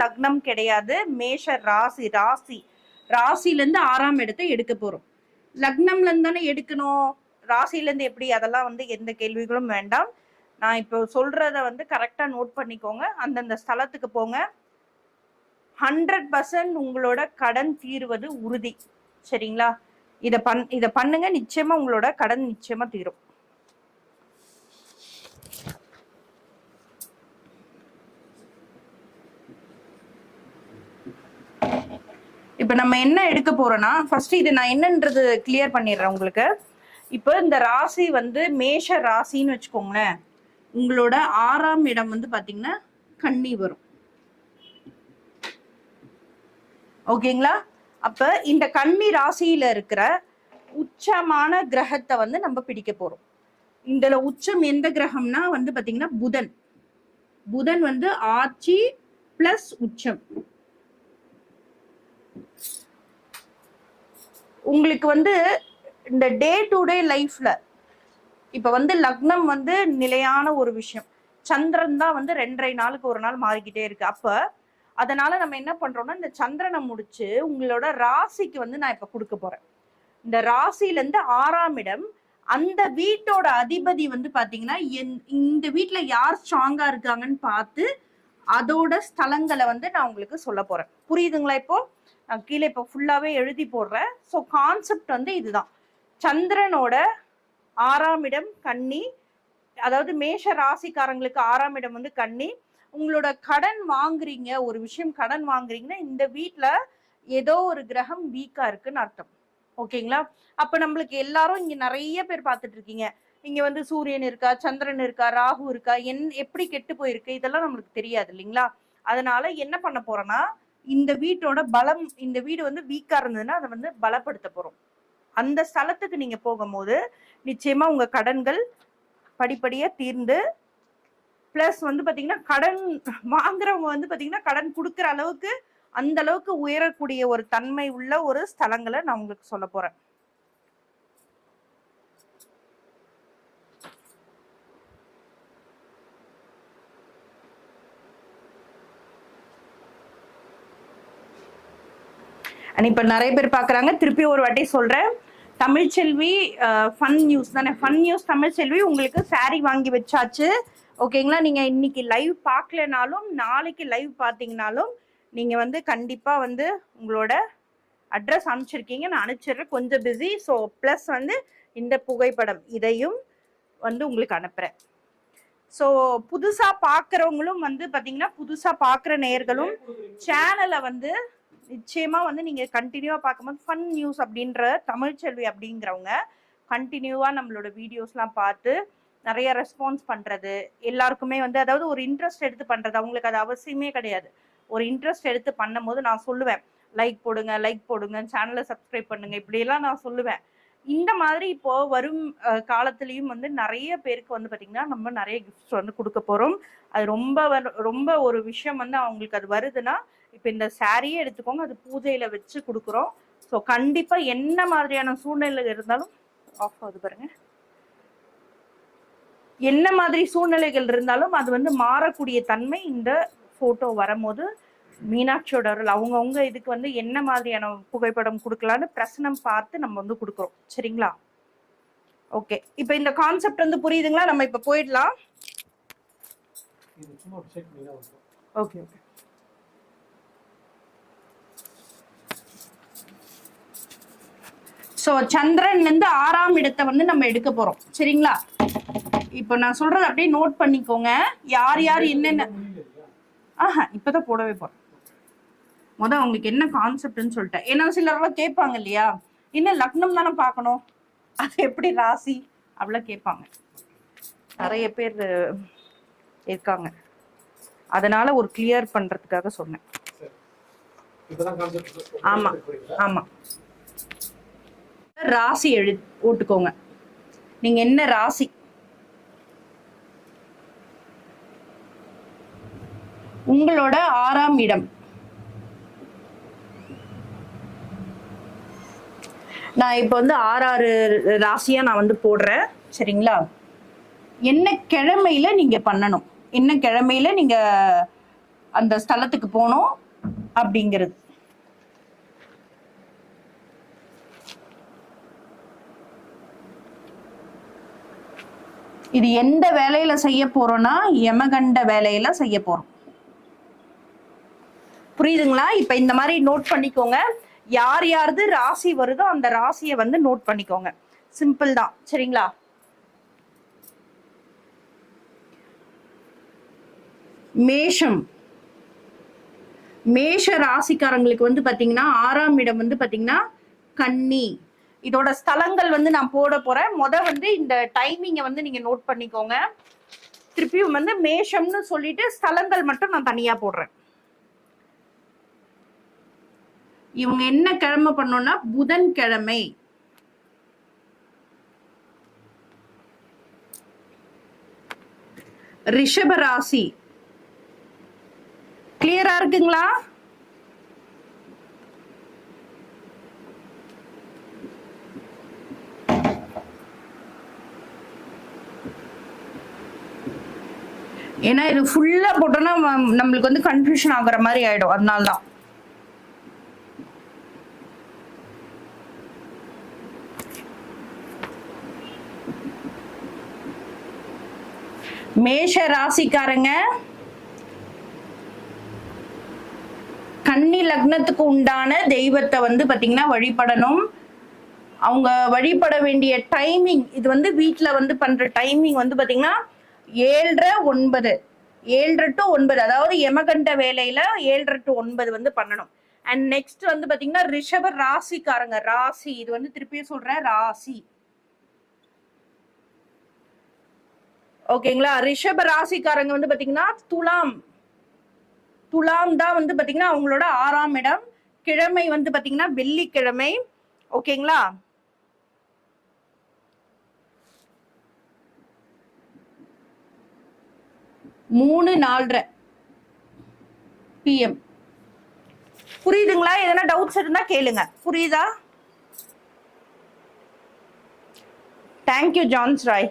லக்னம் கிடையாது மேஷ ராசி ராசி. ராசிலேருந்து ஆறாம் இடத்தை எடுக்க போகிறோம் லக்னம்லேருந்து தானே எடுக்கணும்? ராசிலேருந்து எப்படி? அதெல்லாம் வந்து எந்த கேள்விகளும் வேண்டாம். நான் இப்போ சொல்கிறத வந்து கரெக்டாக நோட் பண்ணிக்கோங்க. அந்தந்த ஸ்தலத்துக்கு போங்க. ஹண்ட்ரட் பர்சன்ட் உங்களோட கடன் தீர்வது உறுதி. சரிங்களா? இதை பண் இதை பண்ணுங்க. நிச்சயமாக உங்களோட கடன் நிச்சயமாக தீரும். இப்போ நம்ம என்ன எடுக்க போறோம்னா ஃபர்ஸ்ட் இது நான் என்னன்றது கிளியர் பண்ணிடுறேன் உங்களுக்கு. இப்போ இந்த ராசி வந்து மேஷ ராசின்னு வச்சுக்கோங்களேன். உங்களோட ஆறாம் இடம் வந்து பாத்தீங்கன்னா கன்னி வரும். ஓகேங்களா? அப்ப இந்த கன்னி ராசியில இருக்கிற உச்சமான கிரகத்தை வந்து நம்ம பிடிக்க போறோம். இதுல உச்சம் எந்த கிரகம்னா வந்து பாத்தீங்கன்னா புதன். புதன் வந்து ஆட்சி பிளஸ் உச்சம். உங்களுக்கு வந்து இந்த டே டு டே லைஃப்ல இப்ப வந்து லக்னம் வந்து நிலையான ஒரு விஷயம். சந்திரன் தான் வந்து ரெண்டரை நாளுக்கு ஒரு நாள் மாறிக்கிட்டே இருக்கு. அப்ப அதனால நம்ம என்ன பண்றோம்னா இந்த சந்திரனை முடிச்சு உங்களோட ராசிக்கு வந்து நான் இப்ப கொடுக்க போறேன். இந்த ராசியில இருந்து ஆறாம் இடம் அந்த வீட்டோட அதிபதி வந்து பாத்தீங்கன்னா இந்த வீட்டுல யார் ஸ்ட்ராங்கா இருக்காங்கன்னு பார்த்து அதோட ஸ்தலங்களை வந்து நான் உங்களுக்கு சொல்ல போறேன். புரியுதுங்களா இப்போ? நான் கீழே இப்போ ஃபுல்லாகவே எழுதி போடுறேன். ஸோ கான்செப்ட் வந்து இதுதான். சந்திரனோட ஆறாம் இடம் கன்னி. அதாவது மேஷ ராசிக்காரங்களுக்கு ஆறாம் இடம் வந்து கன்னி. உங்களோட கடன் வாங்குறீங்க ஒரு விஷயம் கடன் வாங்குறீங்கன்னா இந்த வீட்டில் ஏதோ ஒரு கிரகம் வீக்காக இருக்குன்னு அர்த்தம். ஓகேங்களா? அப்போ நம்மளுக்கு எல்லாரும் இங்கே நிறைய பேர் பார்த்துட்டு இருக்கீங்க. இங்கே வந்து சூரியன் இருக்கா சந்திரன் இருக்கா ராகு இருக்கா என் எப்படி கெட்டு போயிருக்கு இதெல்லாம் நம்மளுக்கு தெரியாது இல்லைங்களா? அதனால என்ன பண்ண போறோம்னா இந்த வீட்டோட பலம் இந்த வீடு வந்து வீக்கா இருந்ததுன்னா அதை வந்து பலப்படுத்த போறோம். அந்த ஸ்தலத்துக்கு நீங்க போகும்போது நிச்சயமா உங்க கடன்கள் படிப்படியா தீர்ந்து பிளஸ் வந்து பாத்தீங்கன்னா கடன் வாங்குறவங்க வந்து பாத்தீங்கன்னா கடன் கொடுக்குற அளவுக்கு அந்த அளவுக்கு உயரக்கூடிய ஒரு தன்மை உள்ள ஒரு ஸ்தலங்களை நான் உங்களுக்கு சொல்ல போறேன். அண்ட் இப்போ நிறைய பேர் பார்க்குறாங்க. திருப்பி ஒரு வாட்டி சொல்கிறேன் தமிழ்ச்செல்வி ஃபன் நியூஸ் தானே? ஃபன் நியூஸ் தமிழ்ச்செல்வி உங்களுக்கு saree வாங்கி வச்சாச்சு. ஓகேங்களா நீங்கள் இன்னைக்கு லைவ் பார்க்கலனாலும் நாளைக்கு லைவ் பார்த்தீங்கனாலும் நீங்கள் வந்து கண்டிப்பாக வந்து உங்களோட அட்ரஸ் அனுப்பிச்சிருக்கீங்க. நான் அனுப்பிச்சிடுறேன். கொஞ்சம் பிஸி ஸோ ப்ளஸ் வந்து இந்த புகைப்படம் இதையும் வந்து உங்களுக்கு அனுப்புகிறேன் ஸோ புதுசாக பார்க்குறவங்களும் வந்து பார்த்தீங்கன்னா புதுசாக பார்க்குற நேர்களும் சேனலை வந்து நிச்சயமாக வந்து நீங்கள் கண்டினியூவாக பார்க்கும்போது ஃபன் நியூஸ் அப்படின்ற தமிழ்ச்செல்வி அப்படிங்கிறவங்க கண்டினியூவாக நம்மளோட வீடியோஸ்லாம் பார்த்து நிறைய ரெஸ்பான்ஸ் பண்ணுறது எல்லாருக்குமே வந்து அதாவது ஒரு இன்ட்ரெஸ்ட் எடுத்து பண்ணுறது அவங்களுக்கு அது அவசியமே கிடையாது. ஒரு இன்ட்ரெஸ்ட் எடுத்து பண்ணும்போது நான் சொல்லுவேன் லைக் போடுங்க லைக் போடுங்க சேனலை சப்ஸ்கிரைப் பண்ணுங்க. இப்படியெல்லாம் நான் சொல்லுவேன். இந்த மாதிரி இப்போ வரும் காலத்துலேயும் வந்து நிறைய பேருக்கு வந்து பார்த்தீங்கன்னா நம்ம நிறைய கிஃப்ட்ஸ் வந்து கொடுக்க போகிறோம் அது ரொம்ப ரொம்ப ஒரு விஷயம் வந்து அவங்களுக்கு அது வருதுன்னா இப்போ இந்த சாரியே எடுத்துக்கோங்க. அது பூஜையில வச்சு கொடுக்குறோம். ஸோ கண்டிப்பா என்ன மாதிரியான சூழ்நிலை இருந்தாலும் ஆஃப் ஆகுது பாருங்க. என்ன மாதிரி சூழ்நிலைகள் இருந்தாலும் அது வந்து மாறக்கூடிய தன்மை இந்த போட்டோ வரும்போது மீனாட்சியோட அருள். அவங்கவுங்க இதுக்கு வந்து என்ன மாதிரியான புகைப்படம் கொடுக்கலான்னு பிரசனம் பார்த்து நம்ம வந்து கொடுக்குறோம். சரிங்களா? ஓகே இப்போ இந்த கான்செப்ட் வந்து புரியுதுங்களா? நம்ம இப்போ போயிடலாம். ஓகே ஓகே ஸோ சந்திரன்ல இருந்து ஆறாம் இடத்தை வந்து நம்ம எடுக்க போறோம். சரிங்களா? இப்போ நான் சொல்றது அப்படியே நோட் பண்ணிக்கோங்க. யார் யார் என்னென்ன ஆஹா இப்பதான் போடவே போறேன் முத உங்களுக்கு என்ன கான்செப்ட்னு சொல்லிட்டேன். ஏன்னா சிலர்லாம் கேட்பாங்க இல்லையா? என்ன லக்னம் தானே பார்க்கணும்? அது எப்படி ராசி? அப்படிலாம் கேட்பாங்க. நிறைய பேர் இருக்காங்க. அதனால ஒரு கிளியர் பண்றதுக்காக சொன்னேன். ஆமா. ஆமா. ராசி எழு ஓட்டுக்கோங்க நீங்க என்ன ராசி? உங்களோட ஆறாம் இடம். நான் இப்போ வந்து ஆறாறு ராசியா நான் வந்து போடுறேன். சரிங்களா? என்ன கிழமையில நீங்க பண்ணணும்? என்ன கிழமையில நீங்க அந்த ஸ்தலத்துக்கு போகணும்? அப்படிங்கிறது. இது எந்த வேலையில செய்ய போறோம்னா யமகண்ட வேலையில செய்ய போறோம். புரியுதுங்களா? இப்ப இந்த மாதிரி நோட் பண்ணிக்கோங்க. யார் யாருது ராசி வருதோ அந்த ராசியை வந்து நோட் பண்ணிக்கோங்க. சிம்பிள் தான். சரிங்களா? மேஷம். மேஷ ராசிக்காரங்களுக்கு வந்து பாத்தீங்கன்னா ஆறாம் இடம் வந்து பாத்தீங்கன்னா கன்னி. இதோட ஸ்தலங்கள் வந்து நான் போட போறேன். முத வந்து இந்த டைமிங்கை வந்து நீங்க நோட் பண்ணிக்கோங்க. திருப்பியும் வந்து மேஷம்னு சொல்லிட்டு ஸ்தலங்கள் மட்டும் நான் தனியா போடுறேன். இவங்க என்ன கிழமை பண்ணோம்னா புதன் கிழமை. ரிஷப ராசி. கிளியரா இருக்குங்களா? ஏன்னா இது ஃபுல்லா போட்டோம்னா நம்மளுக்கு வந்து கன்ஃபியூஷன் ஆகுற மாதிரி ஆயிடும். அதனால தான் மேஷ ராசிக்காரங்க கன்னி லக்னத்துக்கு உண்டான தெய்வத்தை வந்து பாத்தீங்கன்னா வழிபடணும். அவங்க வழிபட வேண்டிய டைமிங் இது வந்து வீட்டில் வந்து பண்ற டைமிங் வந்து பாத்தீங்கன்னா ஏழரை ஒன்பது. ஏழரை டு ஒன்பது. அதாவது யமகண்ட வேலையில ஏழரை டு ஒன்பது வந்து பண்ணணும். அண்ட் நெக்ஸ்ட் வந்து பாத்தீங்கன்னா ரிஷப ராசிக்காரங்க. ராசி. இது வந்து திருப்பியும் சொல்றேன். ராசி. ஓகேங்களா? ரிஷப ராசிக்காரங்க வந்து பாத்தீங்கன்னா துலாம். துலாம் தான் வந்து பாத்தீங்கன்னா அவங்களோட ஆறாம் இடம். கிழமை வந்து பாத்தீங்கன்னா வெள்ளிக்கிழமை. ஓகேங்களா? மூணு நாலரை பிஎம் புரியுதுங்களா? எதனா டவுட்ஸ் இருந்தா கேளுங்க. புரியுதா? Thank you Johns Roy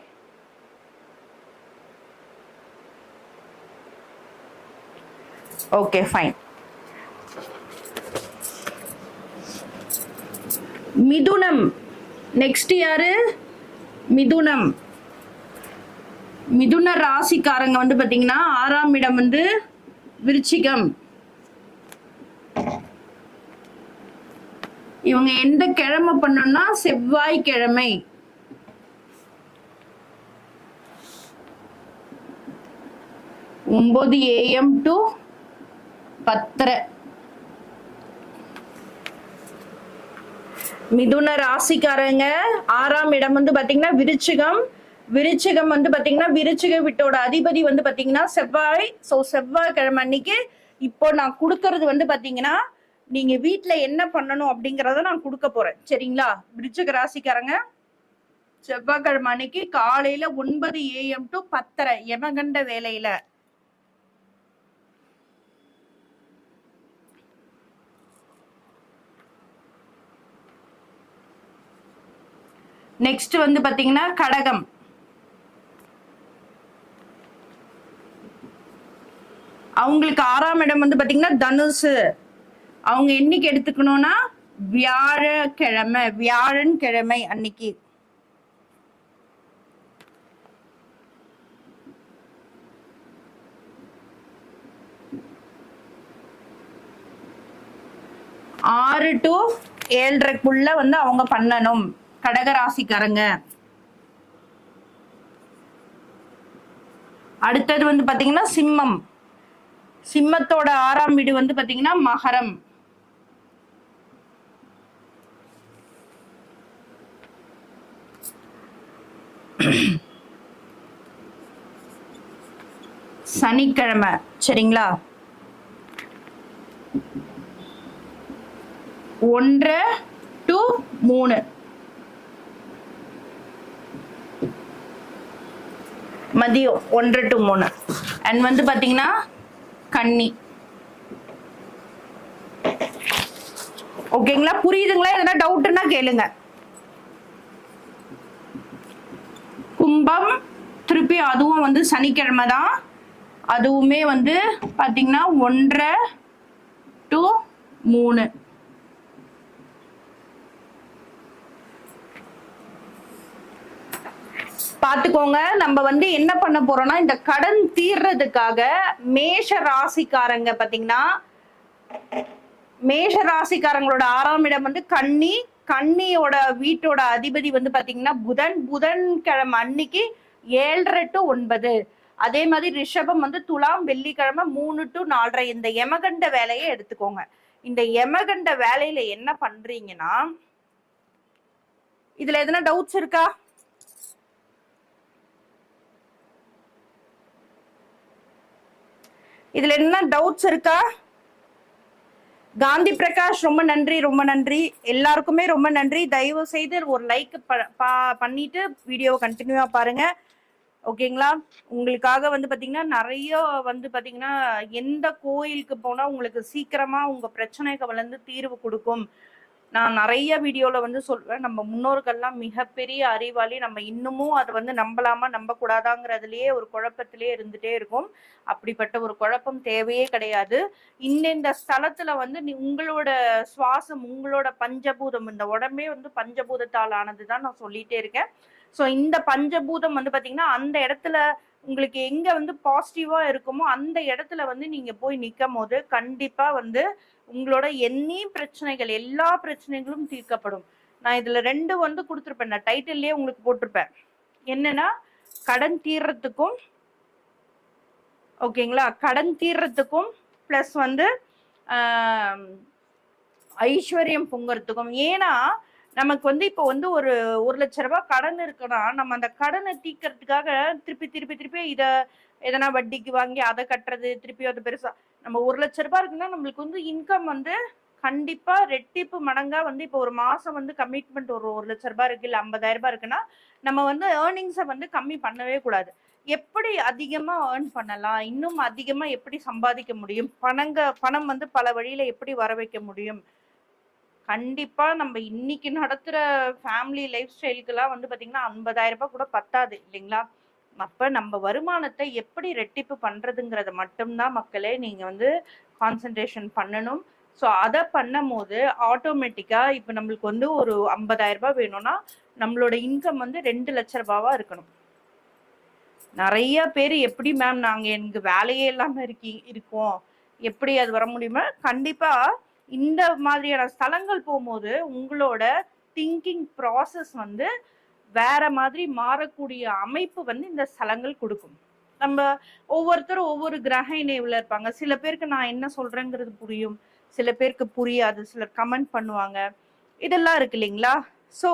okay fine மிதுனம். நெக்ஸ்ட் யாரு? மிதுனம். மிதுன ராசிக்காரங்க வந்து பாத்தீங்கன்னா ஆறாம் இடம் வந்து விருச்சிகம். இவங்க எந்த கிழமை பண்ணணும்னா செவ்வாய்க்கிழமை. ஒன்பது ஏஎம் டு பத்தரை. மிதுன ராசிக்காரங்க ஆறாம் இடம் வந்து பாத்தீங்கன்னா விருச்சிகம். விருச்சிகம் வந்து பாத்தீங்கன்னா விருச்சிக வீட்டோட அதிபதி வந்து பாத்தீங்கன்னா செவ்வாய். ஸோ செவ்வாய்க்கிழமை அன்னைக்கு இப்போ நான் கொடுக்கறது வந்து பாத்தீங்கன்னா நீங்க வீட்டுல என்ன பண்ணணும் அப்படிங்கறத நான் கொடுக்க போறேன். சரிங்களா? விருச்சிக ராசிக்காரங்க செவ்வாய்க்கிழமை அன்னைக்கு காலையில ஒன்பது ஏஎம் டு பத்தரை எமகண்ட வேலையில நெக்ஸ்ட் வந்து பாத்தீங்கன்னா கடகம். அவங்களுக்கு ஆறாம் இடம் வந்து பாத்தீங்கன்னா தனுசு. அவங்க என்னைக்கு எடுத்துக்கணும்னா வியாழக்கிழமை வியாழன் கிழமை அன்னைக்கு. ஆறு டு ஏழரைக்குள்ள வந்து அவங்க பண்ணணும். கடகராசிக்காரங்க அடுத்தது வந்து பாத்தீங்கன்னா சிம்மம். சிம்மத்தோட ஆறாம் வீடு வந்து பாத்தீங்கன்னா மகரம். சனிக்கிழமை சரிங்களா? ஒன்று டு மூணு. மதியம் ஒன்று டு மூணு. அண்ட் வந்து பாத்தீங்கன்னா கன்னி ஓகேங்களா புரியுதுங்களா? எதனா டவுட்னா கேளுங்க. கும்பம் திருப்பி அதுவும் வந்து சனிக்கிழமை தான். அதுவுமே வந்து பார்த்தீங்கன்னா ஒன்றரை டு மூணு. பாத்துக்கோங்க. நம்ம வந்து என்ன பண்ண போறோம்னா இந்த கடன் தீர்றதுக்காக மேஷ ராசிக்காரங்க பாத்தீங்கன்னா மேஷ ராசிக்காரங்களோட ஆறாம் இடம் வந்து கன்னி. கன்னியோட வீட்டோட அதிபதி வந்து பாத்தீங்கன்னா புதன். புதன் கிழமை அன்னைக்கு ஏழரை டு ஒன்பது. அதே மாதிரி ரிஷபம் வந்து துலாம் வெள்ளிக்கிழமை மூணு டு நாலரை. இந்த யமகண்ட வேலையை எடுத்துக்கோங்க. இந்த யமகண்ட வேலையில என்ன பண்றீங்கன்னா இதுல எதனா டவுட்ஸ் இருக்கா? இதில் என்ன டவுட்ஸ் இருக்கா? காந்தி பிரகாஷ் ரொம்ப நன்றி ரொம்ப நன்றி. எல்லாருக்குமே ரொம்ப நன்றி. தயவு செய்து ஒரு லைக் பண்ணிட்டு வீடியோவை கண்டினியூவா பாருங்க. ஓகேங்களா உங்களுக்காக வந்து பாத்தீங்கன்னா நிறைய வந்து பாத்தீங்கன்னா எந்த கோயிலுக்கு போனா உங்களுக்கு சீக்கிரமா உங்க பிரச்சனைகள் வளர்ந்து தீர்வு கொடுக்கும். நான் நிறைய வீடியோல வந்து சொல்வேன். நம்ம முன்னோர்கள்லாம் மிகப்பெரிய அறிவாளி. நம்ம இன்னமும் அதை வந்து நம்பலாமா நம்ப கூடாதாங்கிறதுலயே ஒரு குழப்பத்திலே இருந்துட்டே இருக்கும். அப்படிப்பட்ட ஒரு குழப்பம் தேவையே கிடையாது. இந்த ஸ்தலத்துல வந்து நீ உங்களோட சுவாசம் உங்களோட பஞ்சபூதம் இந்த உடம்பே வந்து பஞ்சபூதத்தால் ஆனதுதான் நான் சொல்லிட்டே இருக்கேன். ஸோ இந்த பஞ்சபூதம் வந்து பாத்தீங்கன்னா அந்த இடத்துல உங்களுக்கு எங்க வந்து பாசிட்டிவா இருக்குமோ அந்த இடத்துல வந்து நீங்க போய் நிற்கும் போது கண்டிப்பா வந்து உங்களோட என்னி பிரச்சனைகள் எல்லா பிரச்சனைகளும் தீர்க்கப்படும். நான் இதுல ரெண்டு வந்து கொடுத்துருப்பேன். நான் டைட்டில்லே உங்களுக்கு போட்டிருப்பேன். என்னன்னா கடன் தீர்றதுக்கும் ஓகேங்களா கடன் தீர்றதுக்கும் ப்ளஸ் வந்து ஐஸ்வர்யம் பொங்குறதுக்கும். ஏன்னா நமக்கு வந்து இப்போ வந்து ஒரு ஒரு லட்ச ரூபாய் கடன் இருக்குன்னா நம்ம அந்த கடனை தீக்கிறதுக்காக திருப்பி திருப்பி திருப்பி இதை எதனா வட்டிக்கு வாங்கி அதை கட்டுறது திருப்பி அது பெருசா நம்ம ஒரு லட்ச ரூபாய் இருக்குன்னா நம்மளுக்கு வந்து இன்கம் வந்து கண்டிப்பா ரெட்டிப்பு மடங்கா வந்து இப்போ ஒரு மாசம் வந்து கமிட்மெண்ட் ஒரு ஒரு லட்ச ரூபாய் இருக்கு இல்ல ஐம்பதாயிரம் ரூபாய் இருக்குன்னா நம்ம வந்து ஏர்னிங்ஸை வந்து கம்மி பண்ணவே கூடாது. எப்படி அதிகமா ஏர்ன் பண்ணலாம்? இன்னும் அதிகமா எப்படி சம்பாதிக்க முடியும்? பணங்க பணம் வந்து பல வழியில எப்படி வர வைக்க முடியும்? கண்டிப்பா நம்ம இன்னைக்கு நடத்துற ஃபேமிலி லைஃப் ஸ்டைலுக்குலாம் வந்து பாத்தீங்கன்னா ஐம்பதாயிரம் ரூபாய் கூட பத்தாது இல்லைங்களா? அப்ப நம்ம வருமானத்தை எப்படி ரெட்டிப்பு பண்றதுங்கிறத மட்டும்தான் மக்களே நீங்க வந்து கான்சென்ட்ரேஷன் பண்ணணும். ஸோ அதை பண்ணும் போது ஆட்டோமேட்டிக்கா இப்போ நம்மளுக்கு வந்து ஒரு ஐம்பதாயிரம் ரூபாய் வேணும்னா நம்மளோட இன்கம் வந்து ரெண்டு லட்ச ரூபாவா இருக்கணும். நிறைய பேர் எப்படி மேம் நாங்கள் எனக்கு வேலையே இல்லாமல் இருக்கி இருக்கோம்? எப்படி அது வர முடியுமா கண்டிப்பாக இந்த மாதிரியான ஸ்தலங்கள் போகும்போது உங்களோட திங்கிங் ப்ராசஸ் வந்து வேற மாதிரி மாறக்கூடிய அமைப்பு வந்து இந்த ஸ்தலங்கள் கொடுக்கும். நம்ம ஒவ்வொருத்தரும் ஒவ்வொரு கிரக இணைவில் இருப்பாங்க. சில பேருக்கு நான் என்ன சொல்றேங்கிறது புரியும். சில பேருக்கு புரியாது. சிலர் கமெண்ட் பண்ணுவாங்க. இதெல்லாம் இருக்கு இல்லைங்களா? ஸோ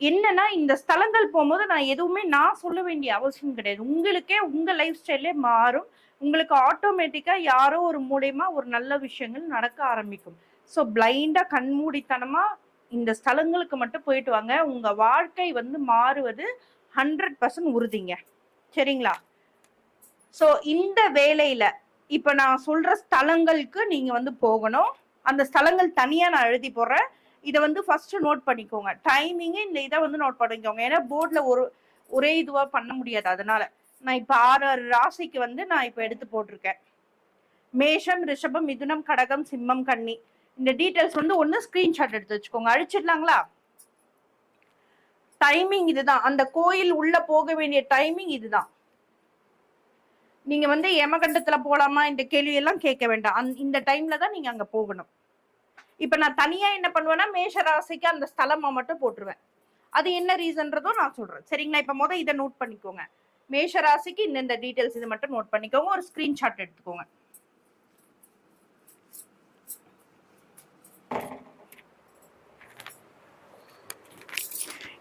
என்னன்னா இந்த ஸ்தலங்கள் போகும்போது நான் எதுவுமே நான் சொல்ல வேண்டிய அவசியம் கிடையாது. உங்களுக்கே உங்க லைஃப் ஸ்டைலே மாறும். உங்களுக்கு ஆட்டோமேட்டிக்காக யாரோ ஒரு மூலயமா ஒரு நல்ல விஷயங்கள் நடக்க ஆரம்பிக்கும். ஸோ பிளைண்டாக கண்மூடித்தனமாக இந்த ஸ்தலங்களுக்கு மட்டும் போயிட்டு வாங்க. உங்கள் வாழ்க்கை வந்து மாறுவது ஹண்ட்ரட் பர்சன்ட் உறுதிங்க. சரிங்களா? ஸோ இந்த வேலையில் இப்போ நான் சொல்கிற ஸ்தலங்களுக்கு நீங்கள் வந்து போகணும். அந்த ஸ்தலங்கள் தனியாக நான் எழுதி போடுறேன். இதை வந்து ஃபஸ்ட்டு நோட் பண்ணிக்கோங்க. டைமிங்கு இந்த இதை வந்து நோட் பண்ணிக்கோங்க. ஏன்னா போர்டில் ஒரு ஒரே இதுவாக பண்ண முடியாது. அதனால நான் இப்ப ஆறு ராசிக்கு வந்து நான் இப்ப எடுத்து போட்டிருக்கேன். மேஷம் ரிஷபம் மிதுனம் கடகம் சிம்மம் கன்னி. இந்த டீட்டெயில்ஸ் வந்து ஒன்று ஸ்கிரீன்ஷாட் எடுத்து வச்சுக்கோங்க. அழிச்சிடலாங்களா? டைமிங் இதுதான். அந்த கோயில் உள்ள போக வேண்டிய டைமிங் இதுதான். நீங்க வந்து யமகண்டத்துல போலாமா? இந்த கேள்வி எல்லாம் கேட்க வேண்டாம். அந் இந்த டைம்ல தான் நீங்க அங்க போகணும். இப்ப நான் தனியா என்ன பண்ணுவேன்னா மேஷ ராசிக்கு அந்த ஸ்தலமா மட்டும் போட்டுருவேன். அது என்ன ரீசன்றதும் நான் சொல்றேன். சரிங்களா? இப்ப முத இதை நோட் பண்ணிக்கோங்க. மேஷ ராசிக்கு இந்த டீடைல்ஸ் இது மட்டும் நோட் பண்ணிக்கோங்க. ஒரு ஸ்கிரீன்ஷாட் எடுத்துக்கோங்க.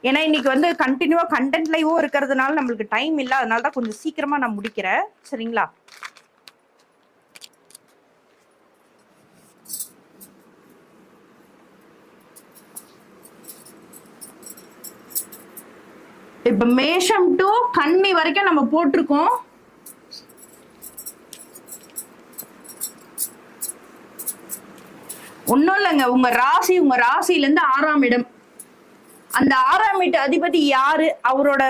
ஏன்னா இன்னைக்கு வந்து கண்டினியூவா கண்டென்ட் லைவும் இருக்கிறதுனால நம்மளுக்கு டைம் இல்லை. அதனால தான் கொஞ்சம் சீக்கிரமா நான் முடிக்கிறேன். சரிங்களா? இப்ப மேஷம் டு கன்னி வரைக்கும் நம்ம போட்டிருக்கோம். ஒன்றும் இல்லைங்க. உங்க ராசி உங்க ராசியில இருந்து ஆறாம் இடம். அந்த ஆறாம் வீட்டு அதிபதி யாரு? அவரோட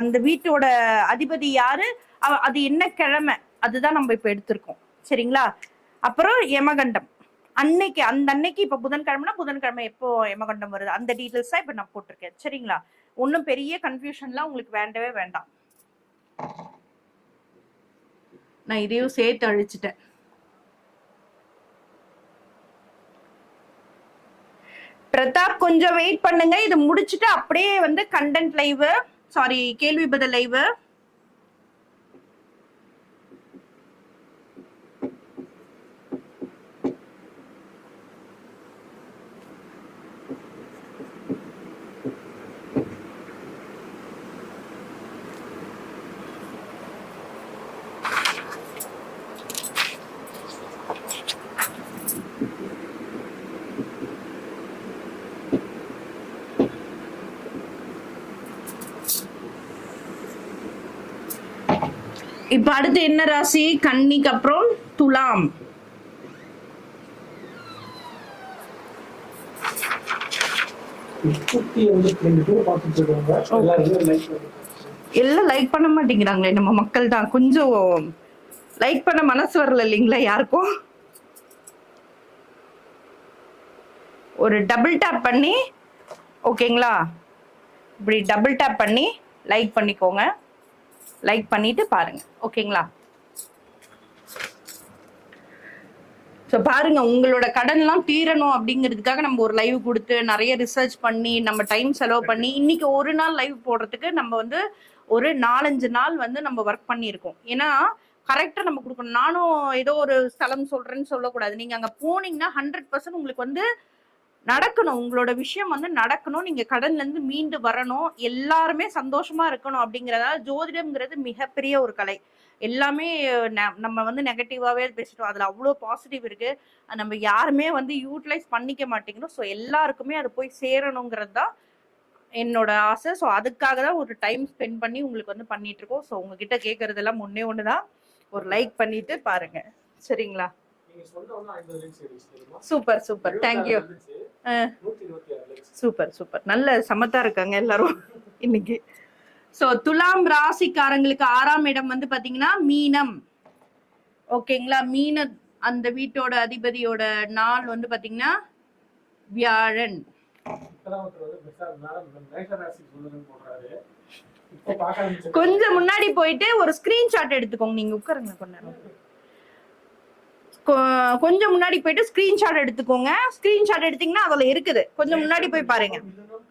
அந்த வீட்டோட அதிபதி யாரு? அது என்ன கிழமை? அதுதான் நம்ம இப்ப எடுத்திருக்கோம். சரிங்களா? அப்புறம் யமகண்டம். அன்னைக்கு அந்த அன்னைக்கு இப்ப புதன்கிழமைனா புதன்கிழமை எப்போ யமகண்டம் வருது? அந்த டீட்டெயில்ஸ் தான் இப்ப நான் போட்டிருக்கேன். சரிங்களா? ஒன்றும் பெரிய கன்ஃபியூஷன்லாம் உங்களுக்கு வேண்டவே வேண்டாம். நான் இதையும் சேர்த்து அழிச்சிட்டேன். பிரதாப் கொஞ்சம் வெயிட் பண்ணுங்க. இது முடிச்சுட்டு அப்படியே வந்து கண்டென்ட் லைவ் சாரி கேள்வி பதில் லைவ் இப்ப அடுத்து என்ன ராசி? கன்னிக்கு அப்புறம் துலாம். எல்லாம் லைக் பண்ண மாட்டேங்கிறாங்களே நம்ம மக்கள் தான். கொஞ்சம் லைக் பண்ண மனசு வரல இல்லைங்களா யாருக்கும்? ஒரு டபுள் டேப் பண்ணி ஓகேங்களா இப்படி டபுள் டேப் பண்ணி லைக் பண்ணிக்கோங்க. லைக் பண்ணிட்டு பாருங்க. ஓகேங்களா? ஸோ பாருங்க உங்களோட கடன்லாம் தீரணும் அப்படிங்கிறதுக்காக நம்ம ஒரு லைவ் கொடுத்து நிறைய ரிசர்ச் பண்ணி நம்ம டைம் செலவு பண்ணி இன்னைக்கு ஒரு நாள் லைவ் போடுறதுக்கு நம்ம வந்து ஒரு நாலஞ்சு நாள் வந்து நம்ம ஒர்க் பண்ணியிருக்கோம். ஏன்னா கரெக்டாக நம்ம கொடுக்கணும். நானும் ஏதோ ஒரு ஸ்தலம் சொல்றேன்னு சொல்லக்கூடாது. நீங்க அங்கே போனீங்கன்னா ஹண்ட்ரட் பர்சன்ட் உங்களுக்கு வந்து நடக்கணும். உங்களோட விஷயம் வந்து நடக்கணும். நீங்க கடன்ல இருந்து மீண்டு வரணும். எல்லாருமே சந்தோஷமா இருக்கணும் அப்படிங்கறதால ஜோதிடம்ங்கிறது மிகப்பெரிய ஒரு கலை. எல்லாமே நம்ம வந்து நெகட்டிவாவே பேசிட்டோம். அதுல அவ்வளோ பாசிட்டிவ் இருக்கு. நம்ம யாருமே வந்து யூட்டிலைஸ் பண்ணிக்க மாட்டேங்கிறோம். ஸோ எல்லாருக்குமே அது போய் சேரணுங்கிறது தான் என்னோட ஆசை. ஸோ அதுக்காக தான் ஒரு டைம் ஸ்பெண்ட் பண்ணி உங்களுக்கு வந்து பண்ணிட்டு இருக்கோம். ஸோ உங்ககிட்ட கேட்கறதெல்லாம் முன்னே ஒன்று தான் ஒரு லைக் பண்ணிட்டு பாருங்க. சரிங்களா? Super super. Thank you super super. நல்ல சமத்தா இருக்காங்க எல்லாரும் இன்னைக்கு. சோ துலாம் ராசிக்காரங்களுக்கு ஆறாம் இடம் வந்து பாத்தீங்கன்னா மீனம். ஓகேங்களா மீன அந்த வீட்டோட அதிபதியோட நாள் வந்து பாத்தீங்கன்னா வியாழன். கொஞ்சம் முன்னாடி போயிட்டு ஒரு ஸ்கிரீன்ஷாட் எடுத்துக்கோங்க. நீங்க உட்காருங்க கொஞ்ச நேரம். கொஞ்சம் முன்னாடி போயிட்டு ஸ்கிரீன்ஷாட் எடுத்துக்கோங்க. ஸ்கிரீன்ஷாட் எடுத்தீங்கன்னா அதுல இருக்குது. கொஞ்சம் முன்னாடி போய் பாருங்க.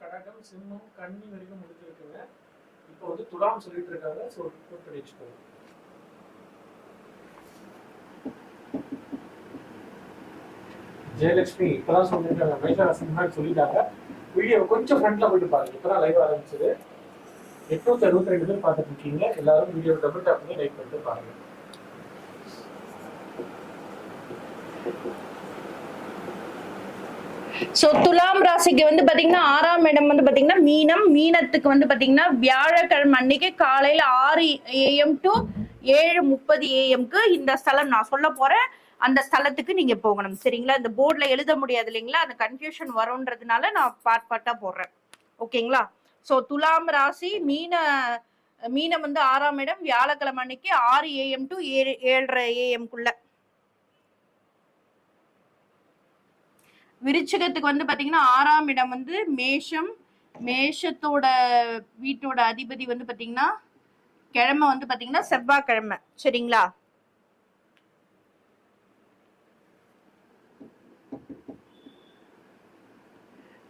கடகம் முடிஞ்சிருக்குங்க இப்போ வந்து இருக்காங்க வச்சுக்கோங்க ஜெயலட்சுமி இப்பதான் சொல்லிருக்காங்க மேஷராசி முன்னாடி சொல்லிட்டாங்க. வீடியோ கொஞ்சம் ஃப்ரண்ட்ல போயிட்டு பாருங்க. இப்பதான் லைவ் ஆரம்பிச்சது. எட்நூத்தி அறுபத்தி ரெண்டு பேர் பார்த்துட்டு இருக்கீங்க. எல்லாரும் வீடியோ டபுள் டேப் பண்ணி லைக் பண்ணிட்டு பாருங்க. சோ துலாம் ராசிக்கு வந்து பாத்தீங்கன்னா ஆறாம் இடம் வந்து பாத்தீங்கன்னா மீனம். மீனத்துக்கு வந்து பாத்தீங்கன்னா வியாழக்கிழமை அன்னைக்கு காலையில ஆறு ஏஎம் டு ஏழு முப்பது ஏஎம்க்கு இந்த ஸ்தலம் நான் சொல்ல போறேன். அந்த ஸ்தலத்துக்கு நீங்க போகணும். சரிங்களா? இந்த போர்ட்ல எழுத முடியாது இல்லைங்களா? அந்த கன்ஃபியூஷன் வரும்ன்றதுனால நான் பார்ட் பார்ட்டா போடுறேன். ஓகேங்களா? சோ துலாம் ராசி மீன மீனம் வந்து ஆறாம் இடம். வியாழக்கிழமை அன்னைக்கு ஆறு ஏஎம் டு ஏழு ஏழரை ஏஎம்குள்ள விருச்சிகத்துக்கு வந்து பாத்தீங்கன்னா ஆறாம் இடம் வந்து மேஷம். மேஷத்தோட வீட்டோட அதிபதி வந்து பாத்தீங்கன்னா கிழமை வந்து பாத்தீங்கன்னா செவ்வாய்க்கிழமை. சரிங்களா?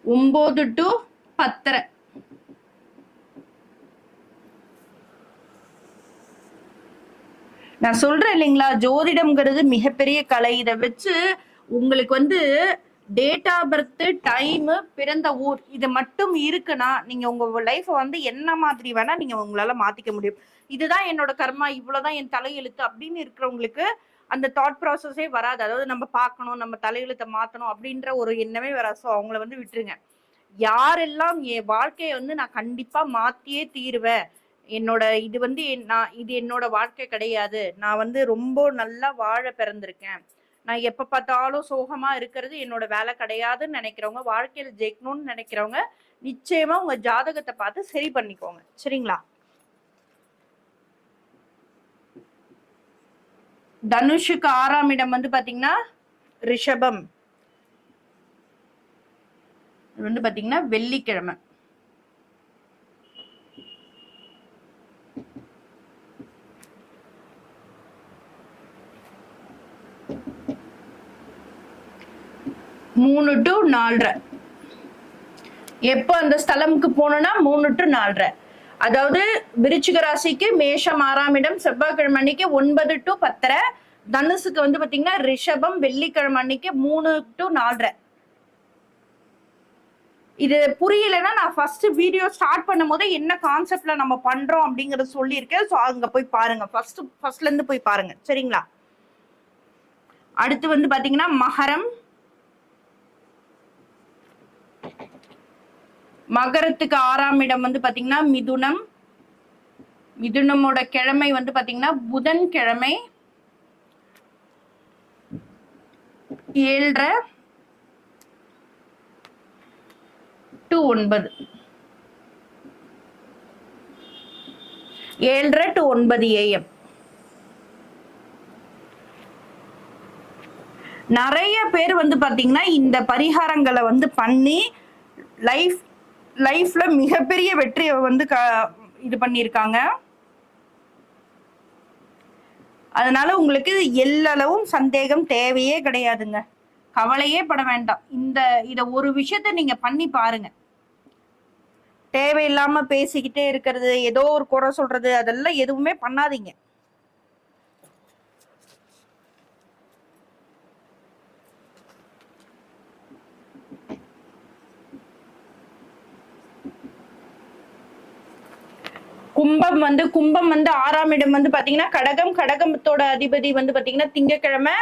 ஒன்பது டு பத்தரை. நான் சொல்றேன் இல்லைங்களா? ஜோதிடம்ங்கிறது மிகப்பெரிய கலை. இதை வச்சு உங்களுக்கு வந்து டேட் ஆஃப் பர்த் டைம் பிறந்த ஊர். இது மட்டும் இருக்குன்னா நீங்க உங்க லைஃப் வந்து என்ன மாதிரி வேணா நீங்க உங்களால மாத்திக்க முடியும். இதுதான் என்னோட கர்மா இவ்வளவுதான் என் தலையெழுத்து அப்படின்னு இருக்கிறவங்களுக்கு அந்த தாட் ப்ராசஸே வராது. அதாவது நம்ம பார்க்கணும் நம்ம தலையெழுத்தை மாத்தணும் அப்படின்ற ஒரு எண்ணமே வராது. ஸோ அவங்கள வந்து விட்டுருங்க. யாரெல்லாம் என் வாழ்க்கையை வந்து நான் கண்டிப்பா மாத்தியே தீருவேன் என்னோட இது வந்து என்- நான் இது என்னோட வாழ்க்கை கிடையாது. நான் வந்து ரொம்ப நல்லா வாழ பிறந்திருக்கேன். நான் எப்ப பார்த்தாலும் சோகமா இருக்கிறது என்னோட வேலை கிடையாதுன்னு நினைக்கிறவங்க வாழ்க்கையில ஜெயிக்கணும்னு நினைக்கிறவங்க நிச்சயமா உங்க ஜாதகத்தை பார்த்து சரி பண்ணிக்கோங்க. சரிங்களா? தனுஷுக்கு ஆறாம் இடம் வந்து பாத்தீங்கன்னா ரிஷபம். வந்து பாத்தீங்கன்னா வெள்ளிக்கிழமை. மூணு டு நாலரை. எப்போ அந்த ஸ்தலமுக்கு போகணும்னா மூணு டு நாலரை. அதாவது விருச்சிக ராசிக்கு மேஷம் ஆறாம் இடம் செவ்வாய்க்கிழமை அன்னைக்கு ஒன்பது டு பத்தரை. தனுசுக்கு வந்து பாத்தீங்கன்னா ரிஷபம் வெள்ளிக்கிழமை அன்னைக்கு மூணு டு நாலரை. இது புரியலன்னா நான் ஃபர்ஸ்ட் வீடியோ ஸ்டார்ட் பண்ணும் போதே என்ன கான்செப்ட்ல நம்ம பண்றோம் அப்படிங்கறத சொல்லியிருக்கேன். ஸோ அங்க போய் பாருங்க. ஃபர்ஸ்ட் ஃபர்ஸ்ட்ல இருந்து போய் பாருங்க. சரிங்களா? அடுத்து வந்து பாத்தீங்கன்னா மகரம். மகரத்துக்கு ஆறாம் இடம் வந்து பாத்தீங்கன்னா மிதுனம். மிதுனமோட கிழமை வந்து பாத்தீங்கன்னா புதன் கிழமை ஏழரை டு ஒன்பது. ஏழரை டு ஒன்பது ஏஎம் நிறைய பேர் வந்து பாத்தீங்கன்னா இந்த பரிகாரங்களை வந்து பண்ணி லைஃப் லைஃப்ல மிகப்பெரிய வெற்றியை வந்து க இது பண்ணியிருக்காங்க. அதனால உங்களுக்கு எல்லளவும் சந்தேகம் தேவையே கிடையாதுங்க. கவலையே பட வேண்டாம். இந்த இத ஒரு விஷயத்த நீங்க பண்ணி பாருங்க. தேவையில்லாம பேசிக்கிட்டே இருக்கிறது ஏதோ ஒரு குறை சொல்றது அதெல்லாம் எதுவுமே பண்ணாதீங்க. கும்பம் வந்து கும்பம் வந்து ஆறாம் இடம் வந்து பாத்தீங்கன்னா கடகம் கடகத்தோட அதிபதி வந்து பாத்தீங்கன்னா திங்கக்கிழமை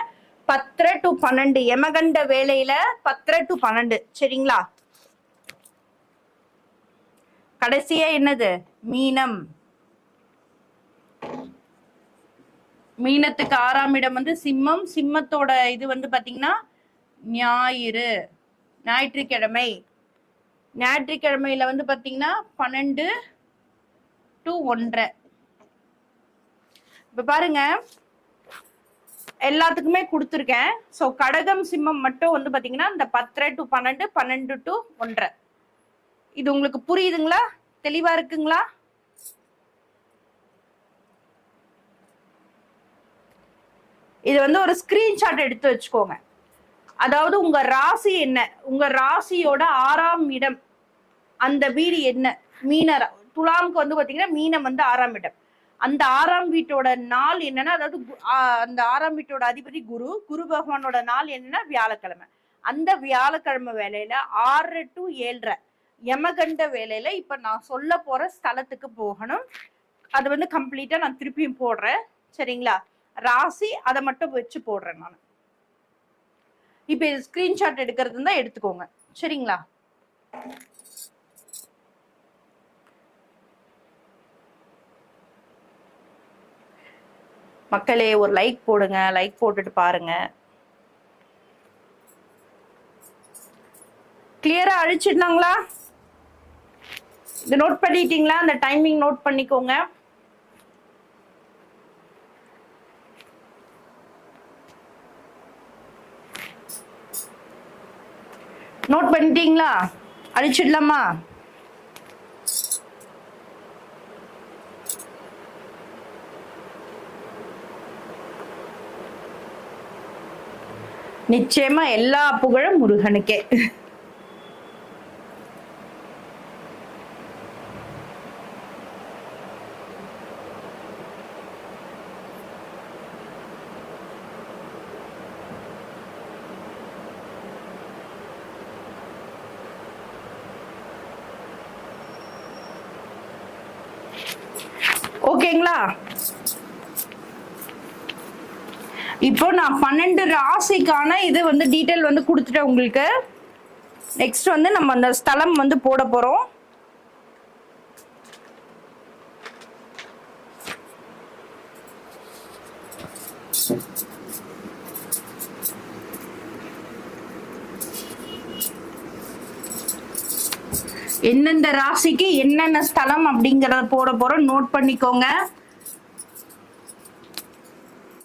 பத்தரை டு பன்னெண்டு எமகண்ட வேலையில பத்தரை டு பன்னெண்டு சரிங்களா? கடைசியா என்னது? மீனம். மீனத்துக்கு ஆறாம் இடம் வந்து சிம்மம். சிம்மத்தோட இது வந்து பாத்தீங்கன்னா ஞாயிறு ஞாயிற்றுக்கிழமை. ஞாயிற்றுக்கிழமையில வந்து பாத்தீங்கன்னா பன்னெண்டு டு ஒன்றரை. இப்ப பாருங்க. எல்லாத்துக்குமே கொடுத்துருக்கேன். ஸோ கடகம் சிம்மம் மட்டும் வந்து பார்த்தீங்கன்னா இந்த பத்தரை டு பன்னெண்டு பன்னெண்டு டு ஒன்றரை. இது உங்களுக்கு புரியுதுங்களா? தெளிவா இருக்குங்களா? இது வந்து ஒரு ஸ்கிரீன்ஷாட் எடுத்து வச்சுக்கோங்க. அதாவது உங்க ராசி என்ன? உங்க ராசியோட ஆறாம் இடம். அந்த வீடு என்ன? மீன துலாம்க்கு வந்து பாத்தீங்கன்னா மீனம் வந்து ஆறாம் இடம். அந்த ஆறாம் வீட்டோட நாள் என்னன்னா அதாவது கு- அந்த ஆறாம் வீட்டோட அதிபதி குரு குரு பகவானோட நாள் என்னன்னா வியாழக்கிழமை. அந்த வியாழக்கிழமை வேலையில ஆறு டு ஏழரை யமகண்ட வேலையில இப்ப நான் சொல்ல போற ஸ்தலத்துக்கு போகணும். அது வந்து கம்ப்ளீட்டா நான் திருப்பியும் போடுறேன். சரிங்களா? ராசி அதை மட்டும் வச்சு போடுறேன் நான். இப்ப ஸ்கிரீன்ஷாட் எடுக்கிறது தான் எடுத்துக்கோங்க. சரிங்களா? மக்களே ஒரு லைக் போடுங்க. லைக் போட்டுட்டு பாருங்க. கிளியரா அழிச்சிடலாங்களா இது நோட் பண்ணிட்டீங்களா? அந்த டைமிங் நோட் பண்ணிக்கோங்க. நோட் பண்ணிட்டீங்களா? அழிச்சிடலாமா? நிச்சயமா எல்லா புகழும் முருகனுக்கே. ஓகேங்களா? இப்போ நான் பன்னெண்டு ராசிக்கான இது வந்து டீட்டெயில் வந்து கொடுத்துட்டேன் உங்களுக்கு. நெக்ஸ்ட் வந்து நம்ம அந்த ஸ்தலம் வந்து போட போகிறோம் எந்தெந்த ராசிக்கு என்னென்ன ஸ்தலம் அப்படிங்கிறத போட போறோம். நோட் பண்ணிக்கோங்க.